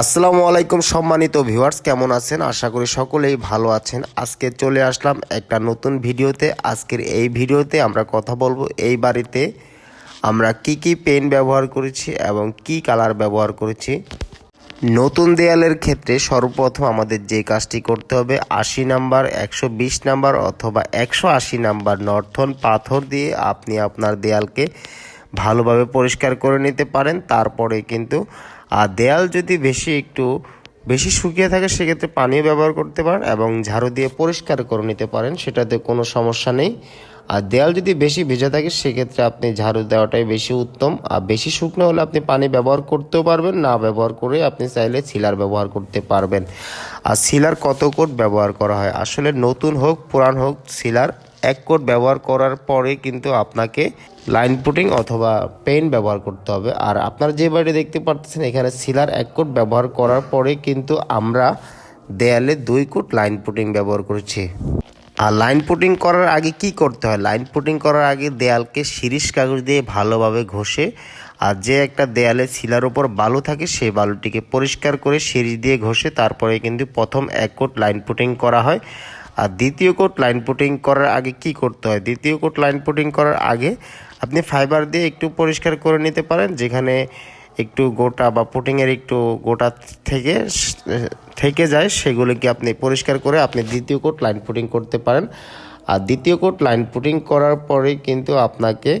আসসালামু আলাইকুম সম্মানিত ভিউয়ার্স, কেমন আছেন? আশা করি সকলেই ভালো আছেন। আজকে চলে আসলাম একটা নতুন ভিডিওতে। আজকের এই ভিডিওতে আমরা কথা বলব এই বাড়িতে আমরা কি কি পেন ব্যবহার করেছি এবং কি কালার ব্যবহার করেছি। নতুন দেয়ালের ক্ষেত্রে সর্বপ্রথম আমাদের যে কাজটি করতে হবে, আশি নাম্বার, একশো বিশ নাম্বার অথবা একশো আশি নাম্বার নর্থন পাথর দিয়ে আপনি আপনার দেয়ালকে ভালোভাবে পরিষ্কার করে নিতে পারেন, তারপরে কিন্তু আর দেয়াল যদি বেশি একটু বেশি শুকিয়ে থাকে, সেক্ষেত্রে পানিও ব্যবহার করতে পারেন এবং ঝাড়ু দিয়ে পরিষ্কার করে নিতে পারেন, সেটাতে কোনো সমস্যা নেই। আর দেয়াল যদি বেশি ভেজা থাকে, সেক্ষেত্রে আপনি ঝাড়ু দেওয়াটাই বেশি উত্তম। আর বেশি শুকনো হলে আপনি পানি ব্যবহার করতেও পারবেন, না ব্যবহার করে আপনি চাইলে সিলার ব্যবহার করতে পারবেন। আর সিলার কত কোট ব্যবহার করা হয়? আসলে নতুন হোক, পুরান হোক, সিলার এক কোট ব্যবহার করার পরে কিন্তু আপনাকে লাইন পুটিং অথবা পেন ব্যবহার করতে হবে। আর আপনারা যে বাড়ি দেখতে পাচ্ছেন এখানে সিলার এক কোট ব্যবহার করার পরে কিন্তু আমরা দেয়ালে দুই কোট লাইন পুটিং ব্যবহার করেছি। আর লাইন পুটিং করার আগে কি করতে হয়? লাইন পুটিং করার আগে দেয়ালকে শিরিষ কাগজ দিয়ে ভালোভাবে ঘষে, আর যে একটা দেয়ালে শিলার ওপর বালু থাকে, সেই বালুটিকে পরিষ্কার করে শিরিষ দিয়ে ঘষে, তারপরে কিন্তু প্রথম এক কোট লাইন পুটিং করা হয়। আর দ্বিতীয় কোট লাইন পুটিং করার আগে কি করতে হয়? দ্বিতীয় কোট লাইন পুটিং করার আগে আপনি ফাইবার দিয়ে একটু পরিষ্কার করে নিতে পারেন, যেখানে একটু গোটা বা পুটিংয়ের একটু গোটা থেকে থেকে যায়, সেগুলোকে আপনি পরিষ্কার করে আপনি দ্বিতীয় কোট লাইন পুটিং করতে পারেন। আর দ্বিতীয় কোট লাইন পুটিং করার পরে কিন্তু আপনাকে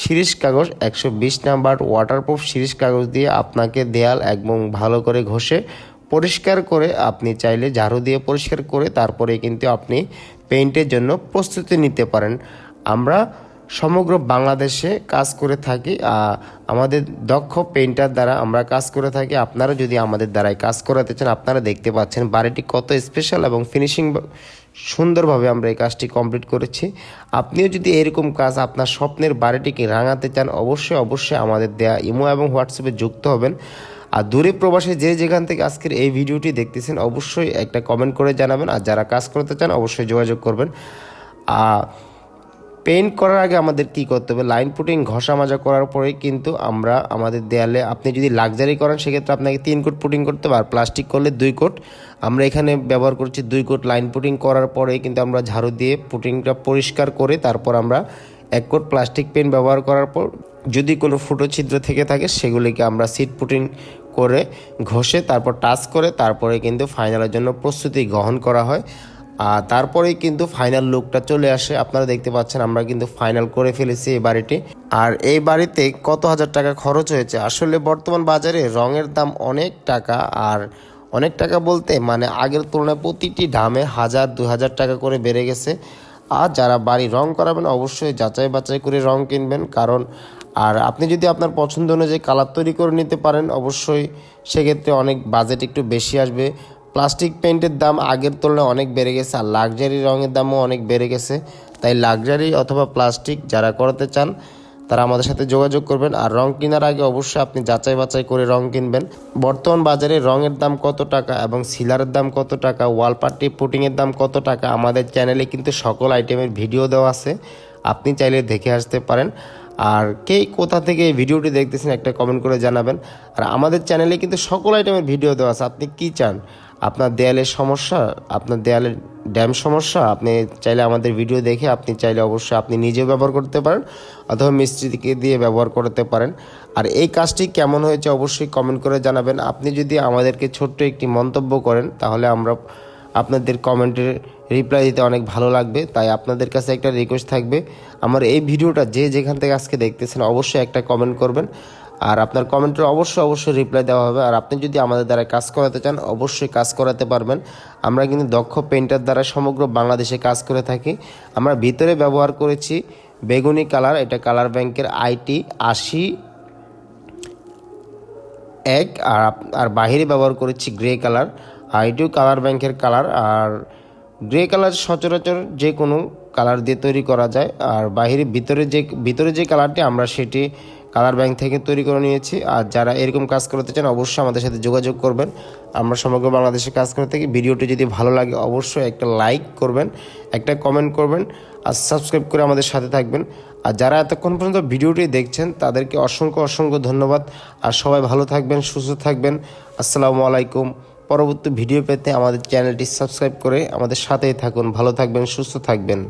শিরিষ কাগজ, একশো বিশ নাম্বার ওয়াটারপ্রুফ শিরিষ কাগজ দিয়ে আপনাকে দেয়াল একদম ভালো করে ঘষে পরিষ্কার করে আপনি চাইলে ঝাড়ু দিয়ে পরিষ্কার করে তারপরে কিন্তু আপনি পেইন্টের জন্য প্রস্তুতি নিতে পারেন। আমরা সমগ্র বাংলাদেশে কাজ করে থাকি আমাদের দক্ষ পেইন্টার দ্বারা আমরা কাজ করে থাকি। আপনারা যদি আমাদের দ্বারাই কাজ করাতে চান, আপনারা দেখতে পাচ্ছেন বাড়িটি কত স্পেশাল এবং ফিনিশিং সুন্দরভাবে আমরা এই কাজটি কমপ্লিট করেছি। আপনিও যদি এরকম কাজ আপনার স্বপ্নের বাড়িটিকে রাঙাতে চান, অবশ্যই অবশ্যই আমাদের দেয়া ইমো এবং হোয়াটসঅ্যাপে যুক্ত হবেন। আর দূরে প্রবাসে যে যেখান থেকে আজকের এই ভিডিওটি দেখতেছেন, অবশ্যই একটা কমেন্ট করে জানাবেন। আর যারা কাজ করতে চান, অবশ্যই যোগাযোগ করবেন। আর পেইন্ট করার আগে আমাদের কি করতে হবে? লাইন পুটিং ঘষা মাজা করার পরেই কিন্তু আমরা আমাদের দেয়ালে আপনি যদি লাক্সারি করেন, সেক্ষেত্রে আপনাকে তিন কোট পুটিং করতে হবে। আর প্লাস্টিক করলে দুই কোট। আমরা এখানে ব্যবহার করছি দুই কোট লাইন পুটিং করার পরেই কিন্তু আমরা ঝাড়ু দিয়ে পুটিংটা পরিষ্কার করে তারপর আমরা এক কোট প্লাস্টিক পেন ব্যবহার করার পর যদি কোনো ফুটো ছিদ্র থেকে থাকে, সেগুলিকে আমরা সিট পুটিং করে ঘষে তারপর টাচ করে তারপরে কিন্তু ফাইনালের জন্য প্রস্তুতি গ্রহণ করা হয়। আর তারপরেই কিন্তু ফাইনাল লুকটা চলে আসে। আপনারা দেখতে পাচ্ছেন, আমরা কিন্তু ফাইনাল করে ফেলেছি এই বাড়িটি। আর এই বাড়িতে কত হাজার টাকা খরচ হয়েছে? আসলে বর্তমান বাজারে রঙের দাম অনেক টাকা, আর অনেক টাকা বলতে মানে আগের তুলনায় প্রতিটি দামে হাজার দু হাজার টাকা করে বেড়ে গেছে। আর যারা বাড়ি রং করাবেন, অবশ্যই যাচাই বাছাই করে রং কিনবেন। কারণ, আর আপনি যদি আপনার পছন্দ অনুযায়ী কালার তৈরি করে নিতে পারেন, অবশ্যই সেক্ষেত্রে অনেক বাজেট একটু বেশি আসবে। প্লাস্টিক পেইন্টের দাম আগের তুলনায় অনেক বেড়ে গেছে আর লাক্সারি রঙের দামও অনেক বেড়ে গেছে। তাই লাক্সারি অথবা প্লাস্টিক যারা করাতে চান, তারা আমাদের সাথে যোগাযোগ করবেন আর রং কেনার আগে অবশ্যই আপনি যাচাই বাছাই করে রং কিনবেন। বর্তমান বাজারে রঙের দাম কত টাকা এবং সিলারের দাম কত টাকা ওয়াল পার্টি পুটিংয়ের দাম কত টাকা, আমাদের চ্যানেলে কিন্তু সকল আইটেমের ভিডিও দেওয়া আছে। আপনি চাইলে দেখে আসতে পারেন। আর কে কোথা থেকে এই ভিডিওটি দেখতেছেন একটা কমেন্ট করে জানাবেন। আর আমাদের চ্যানেলে কিন্তু সকল আইটেমের ভিডিও দেওয়া আছে। আপনি কী চান? আপনার দেয়ালের সমস্যা, আপনার দেয়ালের ড্যাম সমস্যা, আপনি চাইলে আমাদের ভিডিও দেখে আপনি চাইলে অবশ্যই আপনি নিজেও ব্যবহার করতে পারেন অথবা মিস্ত্রিকে দিয়ে ব্যবহার করতে পারেন। আর এই কাজটি কেমন হয়েছে অবশ্যই কমেন্ট করে জানাবেন। আপনি যদি আমাদেরকে ছোট্ট একটি মন্তব্য করেন, তাহলে আমরা আপনাদের কমেন্টের রিপ্লাই দিতে অনেক ভালো লাগবে। তাই আপনাদের কাছে একটা রিকোয়েস্ট থাকবে। আমার এই ভিডিওটা যে যেখান থেকে আজকে দেখতেছেন, অবশ্যই একটা কমেন্ট করবেন। আর আপনার কমেন্টের অবশ্যই অবশ্যই রিপ্লাই দেওয়া হবে। আর আপনি যদি আমাদের দ্বারা কাজ করাতে চান, অবশ্যই কাজ করাতে পারবেন। আমরা কিন্তু দক্ষ পেন্টার দ্বারা সমগ্র বাংলাদেশে কাজ করে থাকি। আমরা ভিতরে ব্যবহার করেছি বেগুনি কালার, এটা কালার ব্যাংকের আইটি আশি এক। আর আর বাহিরে ব্যবহার করেছি গ্রে কালার। আর এটিও কালার ব্যাংকের কালার। আর গ্রে কালার সচরাচর যে কোনো কালার দিয়ে তৈরি করা যায়। আর বাহিরে ভিতরে যে ভিতরে যে কালারটি আমরা সেটি কালার ব্যাংক থেকে তৈরি করে নিয়েছি। আর যারা এরকম কাজ করতে চান, অবশ্যই আমাদের সাথে যোগাযোগ করবেন। আমরা সমগ্র বাংলাদেশে কাজ করে থাকি। ভিডিওটি যদি ভালো লাগে, অবশ্যই একটা লাইক করবেন, একটা কমেন্ট করবেন, আর সাবস্ক্রাইব করে আমাদের সাথে থাকবেন। আর যারা এতক্ষণ পর্যন্ত ভিডিওটি দেখছেন, তাদেরকে অসংখ্য অসংখ্য ধন্যবাদ। আর সবাই ভালো থাকবেন, সুস্থ থাকবেন। আসসালামু আলাইকুম। পরবর্তী ভিডিও পেতে আমাদের চ্যানেলটি সাবস্ক্রাইব করে আমাদের সাথেই থাকুন। ভালো থাকবেন, সুস্থ থাকবেন।